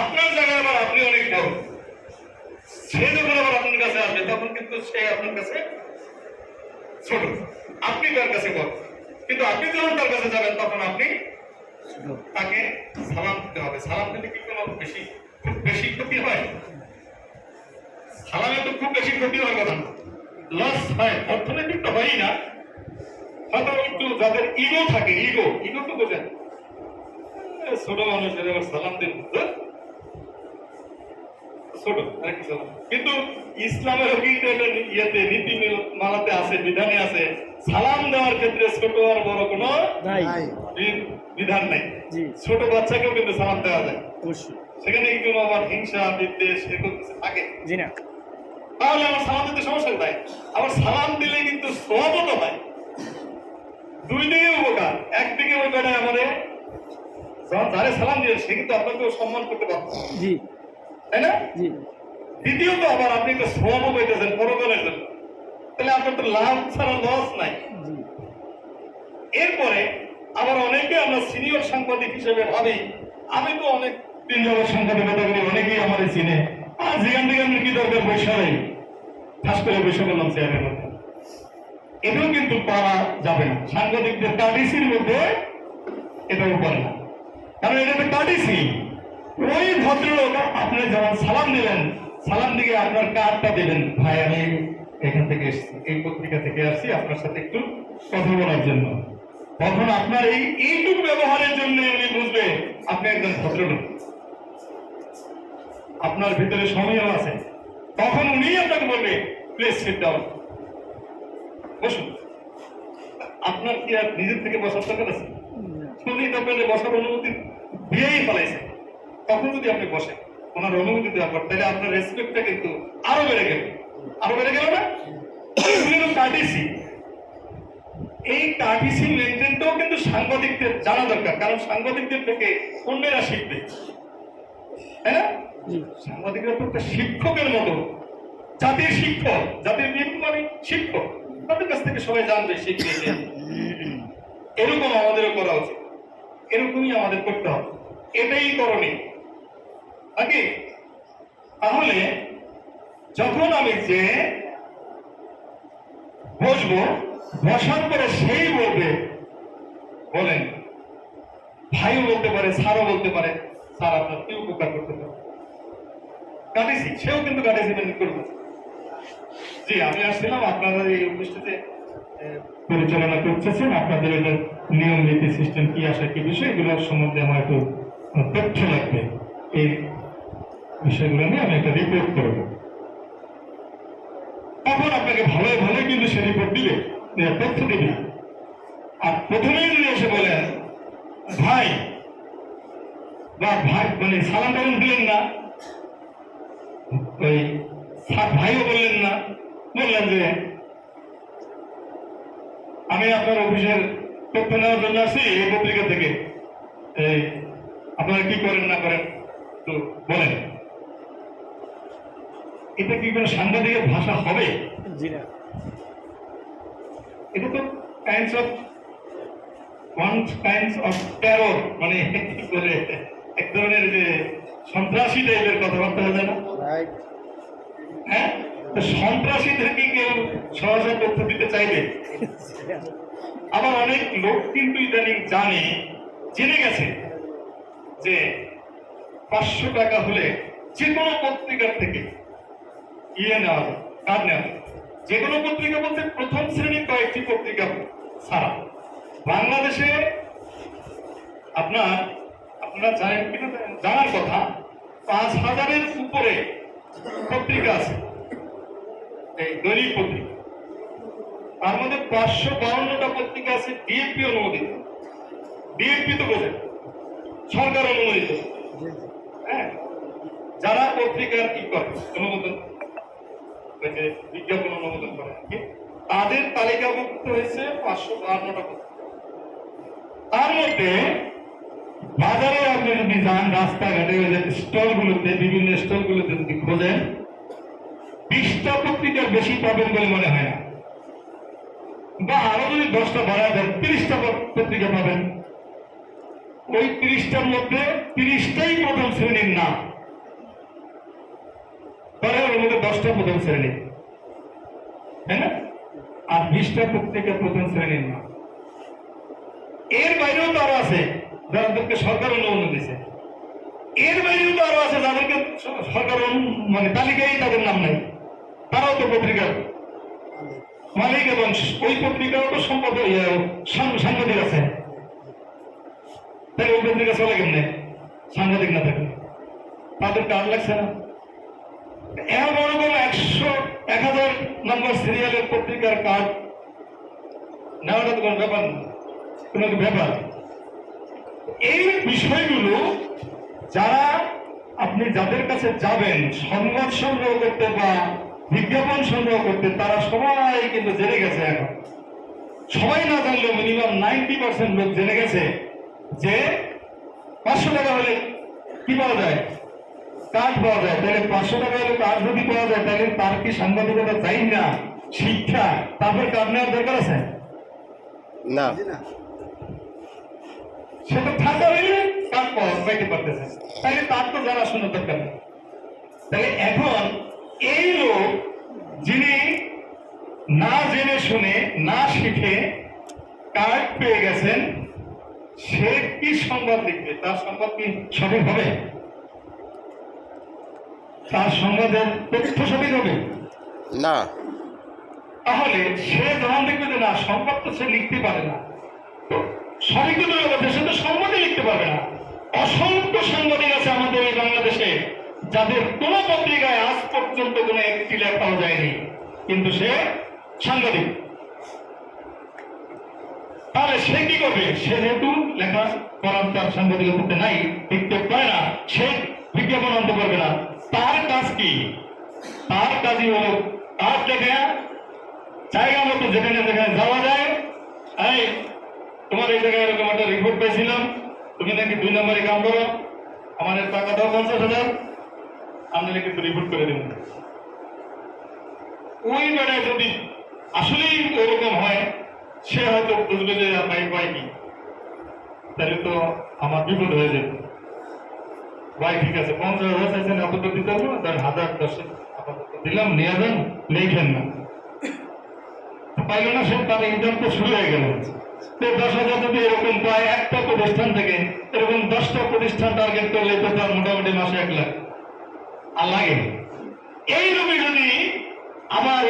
আপনার জায়গায় আবার আপনি অনেক বড়। সে যখন আবার আপনার কাছে আসবে, তখন কিন্তু সে আপনার কাছে ছোট। আপনি তার কাছে বড়। কিন্তু আপনি যখন তার কাছে যাবেন, তখন আপনি তাকে সালাম দিতে হবে। সালাম দিলে কি কোনো বেশি, খুব বেশি ক্ষতি হয়? সালামে তো খুব বেশি ক্ষতি হওয়ার কথা লস হয়। অর্থনৈতিক তো হয়ই না। হয়তো একটু যাদের ইগো থাকে ইগো ইগো তো বোঝেন। ছোট মানুষের সালাম দিন? ছোট আর কিন্তু ইসলামের কিন্তু ইয়েতে নীতি মালাতে আছে বিধানে আছে সালাম দেওয়ার ক্ষেত্রে ছোট আর বড় কোনো বিধান নাই। ছোট বাচ্চাকেও কিন্তু সালাম দেওয়া যায়। অবশ্যই। সেখানে কি কোনো আবার হিংসা বিদ্বেষ কিছু থাকে? তাহলে আমার সালাম দিতে সমস্যা কোথায়? আবার সালাম দিলে কিন্তু হয়। দুই দিকে উপকার। একদিকে ওই বেড়ায় আমাদের যারে সালাম দিয়ে সে কিন্তু আপনাকেও সম্মান করতে পারত জি। তাই না? দ্বিতীয়ত আবার আপনি একটা সহব পেতেছেন পরকালের জন্য তাহলে আপনার তো লাভ ছাড়া লস নাই। এরপরে আবার অনেকে আমরা সিনিয়র সাংবাদিক হিসেবে ভাবি আমি তো অনেক দিন যাবত সাংবাদিকতা করি অনেকেই আমার চিনে। আর যেখান থেকে আমি কি দরকার পয়সা নেই? ঠাস করে বসে বললাম চেয়ারের মধ্যে। এটাও কিন্তু পারা যাবে না। সাংবাদিকদের কাটিসির মধ্যে এটাও পারে না। কারণ এটা তো কাটিসি ওই ভদ্রলোক আপনি যেমন সালাম দিলেন সালাম দিকে আপনার কার্ডটা দিলেন। ভাই আমি এখান থেকে এসেছি এই পত্রিকা থেকে আসছি আপনার সাথে একটু কথা বলার জন্য। তখন আপনার এই এইটুকু ব্যবহারের জন্য উনি বুঝবে আপনি একজন ভদ্রলোক। আপনার ভিতরে সময়ও আছে। তখন উনি আপনাকে বলবে প্লিজ সিট ডাউন বসুন। আপনার কি আর নিজের থেকে বসার দরকার আছে? উনি তো আপনাদের বসার অনুমতি দিয়েই ফেলাইছে। তখন যদি আপনি বসেন ওনার অনুমতি দেওয়ার পর তাহলে আপনার রেসপেক্টটা কিন্তু আরও বেড়ে গেল। আরও বেড়ে গেল না? কাটিসি এই কাটিসি মেনটেনটাও কিন্তু সাংবাদিকদের জানা দরকার কারণ সাংবাদিকদের থেকে অন্যেরা শিখবে। তাই না? সাংবাদিকরা তো একটা শিক্ষকের মতো। জাতির শিক্ষক জাতির নিয়ম মানে শিক্ষক। তাদের কাছ থেকে সবাই জানবে শিখবে এরকম আমাদেরও করা উচিত। এরকমই আমাদের করতে হবে। এটাই করণীয়। নাকি তাহলে যখন আমি যে বসবো, বসার পরে সেই বলবে, বলেন, ভাইও বলতে পারে, স্যারও বলতে পারে, স্যার আপনার কি উপকার করতে পারে? কাটিছি সেও কিন্তু মেনে করবে জি, আমি আসছিলাম, আপনারা এই অনুষ্ঠানে পরিচালনা করতেছেন, আপনাদের এটা নিয়ম নীতি, সিস্টেম, কি আসে, কি বিষয় এগুলোর সম্বন্ধে আমার একটু তথ্য লাগবে। এই বিষয়গুলো নিয়ে আমি একটা রিপোর্ট করব। তখন আপনাকে ভালো ভালো কিন্তু সে রিপোর্ট দিবে। তথ্য দিবে। আর প্রথমেই যদি এসে বলেন, ভাই, বা ভাই মানে সালাম টালাম দিলেন না। ওই ভাইও বললেন না। বললেন যে, আমি আপনার অফিসের তথ্য নেওয়ার জন্য আসি এই পত্রিকা থেকে। এই, আপনারা কি করেন না করেন, তো বলেন। এটা কি কোনো সাংবাদিকের ভাষা হবে? এটা তো kinds of kinds of terror মানে কি বলে এক ধরনের যে সন্ত্রাসী টাইপের কথাবার্তা হয়ে না? হ্যাঁ? কেউ সহজে তথ্য দিতে চাইবে? আবার অনেক লোক কিন্তু ইদানিং জানে জেনে গেছে যে পাঁচশো টাকা হলে যে কোনো পত্রিকার থেকে ইয়ে নেওয়া কোনো পত্রিকা বলতে প্রথম শ্রেণির কয়েকটি পত্রিকা ছাড়া। বাংলাদেশে আপনার, আপনারা জানেন কিনা জানার কথা, পাঁচ হাজারের উপরে পত্রিকা আছে। এই দৈনিক পত্রিকা। তার মধ্যে পাঁচশো বাউন্নটা পত্রিকা আছে ডিএপি অনুমোদিত। ডিএপি তো বোঝেন সরকার অনুমোদিত। হ্যাঁ? যারা পত্রিকার কি করে, অনুমোদন। যে বিজ্ঞাপন অনুমোদন করে আর কি, তাদের তালিকাভুক্ত হয়েছে পাঁচশো পত্রিকা তার মধ্যে বাজারে আপনি যদি যান রাস্তাঘাটে স্টলগুলোতে বিভিন্ন স্টলগুলোতে যদি খোঁজেন বিশটা পত্রিকার বেশি পাবেন বলে মনে হয় না। বা আরও যদি দশটা বাড়া যায় তিরিশটা পত্রিকা পাবেন। ওই তিরিশটার মধ্যে তিরিশটাই প্রথম শ্রেণির না তাহলে ওর মধ্যে দশটা প্রথম শ্রেণি। না? আর বিশটা পত্রিকা প্রথম শ্রেণির না এর বাইরেও তো আরও আছে যাদেরকে সরকার অনুমোদন দিছে এর বাইরেও তো আরও আছে যাদেরকে সরকার মানে তালিকায় তাদের নাম নাই। তারাও তো পত্রিকার মালিক এবং ওই পত্রিকারও তো সম্পদ ইয়ে, সাংবাদিক আছে। তাই ওই পত্রিকা চলে কেমনে? সাংবাদিক না থাকে তাদের কাজ লাগছে না। ওরকম একশো, এক হাজার নম্বর সিরিয়ালের পত্রিকার কার্ড নেওয়াটা তো কোনো ব্যাপার না। কোনো ব্যাপার। এই বিষয়গুলো যারা আপনি যাদের কাছে যাবেন, সংবাদ সংগ্রহ করতে বা বিজ্ঞাপন সংগ্রহ করতে, তারা সবাই কিন্তু জেনে গেছে এখন। সবাই না জানলেও মিনিমাম নাইনটি পার্সেন্ট লোক জেনে গেছে যে পাঁচশো টাকা হলে কি পাওয়া যায়? কাজ পাওয়া যায় তাহলে পাঁচশো টাকা হলে কাজ যদি পাওয়া যায় তাহলে তার কি সাংবাদিকতা চাই না? শিক্ষা তারপর কাজ নেওয়ার দরকার আছে? না। সেটা থাকা হইলে কাজ পাওয়া পাইতে পারতেছে। তাহলে তার তো জানাশোনার দরকার তাহলে এখন এই লোক যিনি না জেনে শুনে না শিখে কার্ড পেয়ে গেছেন সে কি সংবাদ লিখবে? তার সংবাদ কি সঠিক হবে? তার সংবাদের তথ্য সঠিক হবে? না। তাহলে সে যখন দেখবে যে না সংবাদ তো সে লিখতে পারে না সঠিক সে তো সংবাদই লিখতে পারবে না। অসংখ্য সাংবাদিক আছে আমাদের এই বাংলাদেশে যাদের কোন পত্রিকায় আজ পর্যন্ত কোনো একটি লেখাও যায়নি কিন্তু সে সাংবাদিক। তাহলে সে কি করবে? সে যেহেতু লেখা করার তার সাংবাদিকতা নাই লিখতে পারে না সে বিজ্ঞাপন আনতে পারবে না। তার কাজ কি? তার কাজই হলো কাজ লেখা, জায়গা মতো যেখানে যেখানে যাওয়া যায়। এই, তোমার এই জায়গায় এরকম একটা রিপোর্ট পেয়েছিলাম। তুমি নাকি দুই নম্বরে কাম করো। আমাদের টাকা দাও, পঞ্চাশ হাজার। আপনারা কিন্তু রিপোর্ট করে দেবেন ওই বেড়ায় যদি আসলেই ওরকম হয়, সে হয়তো বুঝবে যে ভাই কি তাহলে তো আমার বিপদ হয়ে যাবে। ভাই, ঠিক আছে, পঞ্চাশ হাজার চাইছেন, আপাতত দিতে হবে, তার হাজার দশ আপাতত দিলাম, নিয়ে যান লেখেন না। পাইল না সে, তার ইনকাম তো শুরু হয়ে গেল। দশ হাজার যদি এরকম পায়, একটা প্রতিষ্ঠান থেকে, এরকম দশটা প্রতিষ্ঠান টার্গেট করলে তো তার মোটামুটি মাসে এক লাখ। আর লাগে এই রূপে যদি আমার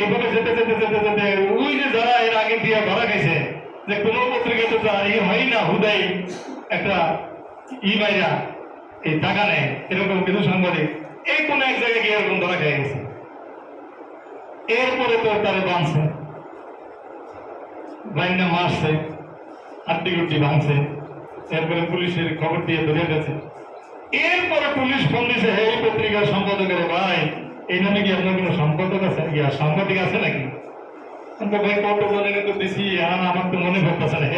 এভাবে যেতে যেতে যেতে যেতে, ওই যে যারা এর আগে দিয়ে ধরা গেছে যে কোনো পত্রিকাতে যা ই হয় না, হুদাই একটা ই বাইরা। এই টাকা নেয় এরকম কিছু সাংবাদিক এই কোনো এক জায়গায় গিয়ে এরকম ধরা খেয়ে গেছে। এরপরে তো তারা বাঁধছে। বাইনা মারছে হাড্ডি গুড্ডি ভাঙছে এরপরে পুলিশের খবর দিয়ে ধরে গেছে। এরপরে পুলিশ ফোন দিছে, হে পত্রিকার সম্পাদকের ভাই, এই নামে কি আপনার কোনো সম্পাদক আছে? আর সাংবাদিক আছে নাকি? ভাই কত জনের তো দিছি আর আমার তো মনে পড়তেছে না।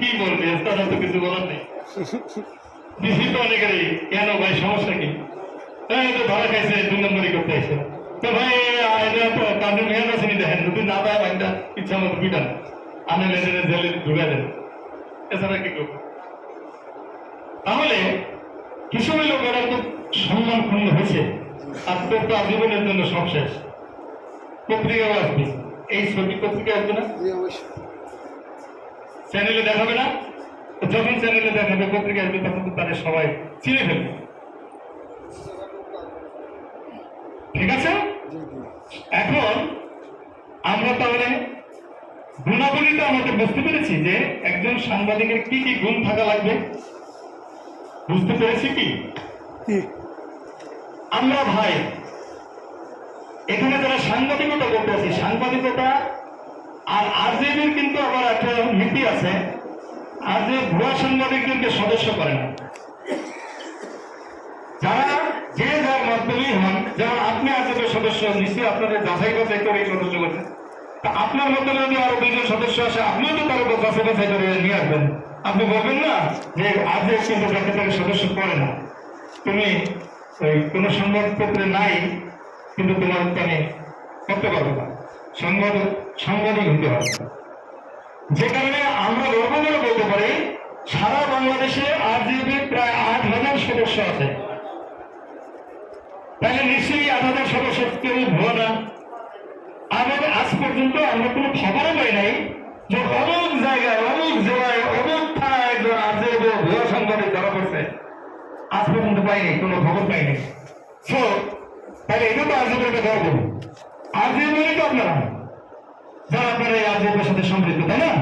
কি বলবি? তারা তো কিছু বলার নেই। দিছি তো অনেকেরই কেন ভাই সমস্যা কি? তো ধরা খাইছে দুই নম্বরই করতে আসছে তো ভাই এটা তো কাজে মেয়াদ আছে নি দেখেন যদি না দেয় ভাইটা ইচ্ছা মতো পিটান। আনে লেনে জেলে ঢুকা দেন। এছাড়া কি করব? তাহলে কিছু লোক এরা খুব সম্মান ক্ষুণ্ণ হয়েছে। আর তোর তো আজীবনের জন্য সব শেষ। পত্রিকাও আসবে। এই ছবি পত্রিকা আসবে না? চ্যানেলে দেখাবে না? তো যখন চ্যানেলে দেখাবে পত্রিকা আসবে তখন তো তাদের সবাই চিনে ফেলবে। ঠিক আছে? এখন আমরা তাহলে গুণাবলীটা আমাদের বুঝতে পেরেছি যে একজন সাংবাদিকের কি কি গুণ থাকা লাগবে। বুঝতে পেরেছি কি? আমরা ভাই এখানে যারা সাংবাদিকতা করতে আছি সাংবাদিকতা আর আরজেবির কিন্তু আবার একটা নীতি আছে। যে ভুয়া সাংবাদিকদেরকে সদস্য করে না যারা যে যার মাধ্যমেই হন, যেমন আপনি আজকের সদস্য, নিশ্চয়ই আপনাদের যাচাই বাছাই করে সদস্য করছেন তা আপনার মধ্যে যদি আরও দুইজন সদস্য আসে, আপনিও তো তার উপর যাচাই বাছাই করে নিয়ে আসবেন। আপনি বলবেন না যে আজ কিন্তু যাকে তাকে সদস্য করে না। তুমি ওই কোনো সংবাদপত্রে নাই, কিন্তু তোমার মানে করতে পারবে না। সংবাদ, সাংবাদিক হতে হবে। যে কারণে আমরা গর্ব করে বলতে পারি, সারা বাংলাদেশে আরজিবি প্রায় আট হাজার সদস্য আছে। তাহলে নিশ্চয়ই আট হাজার সদস্য কেউ ভুয়ো না। আমাদের আজ পর্যন্ত আমরা কোনো খবরও পাই নাই যে অমুক জায়গায়, অমুক জেলায়, অমুক থানায় একজন আরজিবি ভুয়ো সংবাদে ধরা পড়ছে। আজ পর্যন্ত পাইনি কোনো খবর পাইনি তাহলে এটা তো আজীবনের একটা গর্ব আজীবনই তো আপনারা। যারা আপনারা এই আজীবনের সাথে সম্পৃক্ত তাই না?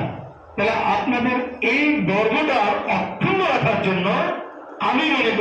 তাহলে আপনাদের এই গর্বটা অক্ষুণ্ণ রাখার জন্য আমি মনে